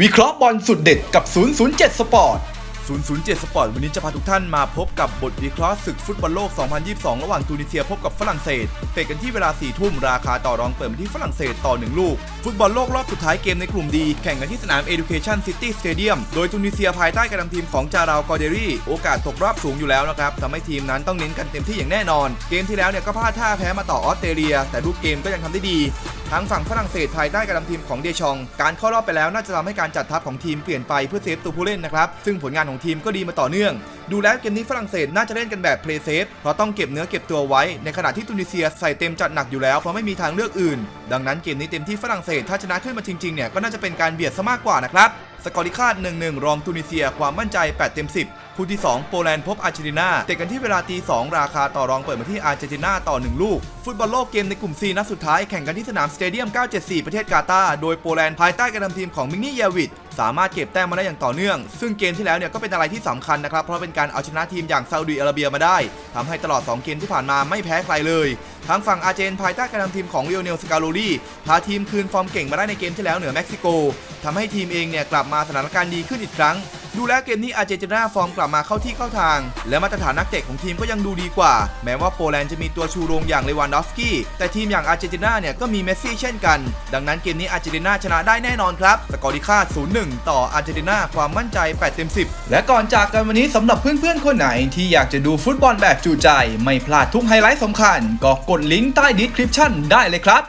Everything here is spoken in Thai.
วิเคราะห์บอลสุดเด็ดกับ 007 สปอร์ต 007 สปอร์ตวันนี้จะพาทุกท่านมาพบกับบทวิเคราะห์ศึกฟุตบอลโลก 2022 ระหว่างตูนิเซียพบกับฝรั่งเศส เตะกันที่เวลา 4 ทุ่มราคาต่อรองเปิดที่ฝรั่งเศสต่อ 1 ลูก ฟุตบอลโลกรอบสุดท้ายเกมในกลุ่มดี แข่งกันที่สนาม Education City Stadium โดยตูนิเซียภายใต้การนำทีมของจาราวกอเดรี่ โอกาสตกรอบสูงอยู่แล้วนะครับทำให้ทีมนั้นต้องเน้นกันเต็มที่อย่างแน่นอน เกมที่แล้วเนี่ยก็พลาดท่าแพ้มาต่อออสเตรเลีย แต่รูปเกมก็ยังทำได้ดี ทางฝั่งฝรั่งเศสภายใต้การนำทีมของเดชอง การเข้ารอบไปแล้วน่าจะทำให้การจัดทัพของทีมเปลี่ยนไปเพื่อเซฟตัวผู้เล่นนะครับ ซึ่งผลงานของทีมก็ดีมาต่อเนื่อง ดูแล้วเกมนี้ฝรั่งเศสน่าจะเล่นกันแบบเพลย์เซฟเพราะต้องเก็บเนื้อเก็บตัวไว้ ในขณะที่ตุนิเซียใส่เต็มจัดหนักอยู่แล้วเพราะไม่มีทางเลือกอื่น ดังนั้นเกมนี้เต็มที่ฝรั่งเศสถ้าชนะขึ้นมาจริงๆเนี่ยก็น่าจะเป็นการเบียดซะมากกว่านะครับ สกอร์ที่คาด 1-1 รองตุนิเซียความมั่นใจ 8 เต็ม 10 คู่ที่ 2 โปแลนด์พบอาร์เจนตินาเตะกันที่เวลาตี 2 ราคาต่อรองเปิดมาที่อาร์เจนตินาต่อ 1 ลูก ฟุตบอลโลกเกมในกลุ่ม C นัดสุดท้ายแข่งกันที่สนามสเตเดียม 974 ประเทศกาตาร์โดยโปแลนด์ภายใต้การนำทีมของมิกนี่เยวิต สามารถเก็บแต้มมาได้อย่างต่อเนื่อง ซึ่งเกมที่แล้วเนี่ยก็เป็นอะไรที่สำคัญนะครับ เพราะเป็นการเอาชนะทีมอย่างซาอุดีอาระเบียมาได้ทำให้ตลอด 2 เกมที่ผ่านมาไม่แพ้ใครเลย ทางฝั่งอาร์เจนภายใต้การนำทีมของเรียวเนลสกาโลลีพาทีมคืนฟอร์มเก่งมาได้ในเกมที่แล้วเหนือเม็กซิโกทำให้ทีมเองเนี่ยกลับมาสถานการณ์ดีขึ้นอีกครั้ง ดูแลเกมนี้อาร์เจนตินาฟอร์มกลับมาเข้าที่เข้าทาง และมาตรฐานนักเตะของทีมก็ยังดูดีกว่า แม้ว่าโปแลนด์จะมีตัวชูโรงอย่างเลวานดอฟสกี้แต่ทีมอย่างอาร์เจนตินาเนี่ยก็มีเมสซี่เช่นกัน ดังนั้นเกมนี้อาร์เจนตินาชนะได้แน่นอนครับสกอร์ที่คา0-1 ต่ออาร์เจนตินาความมั่นใจ 8 เต็ม 10 และก่อนจากกันวันนี้สำหรับเพื่อนๆคนไหนที่อยากจะดูฟุตบอลแบบจูใจ ไม่พลาดทุกไฮไลท์สำคัญก็กดลิงก์ใต้ดีสคริปชั่นได้เลยครับ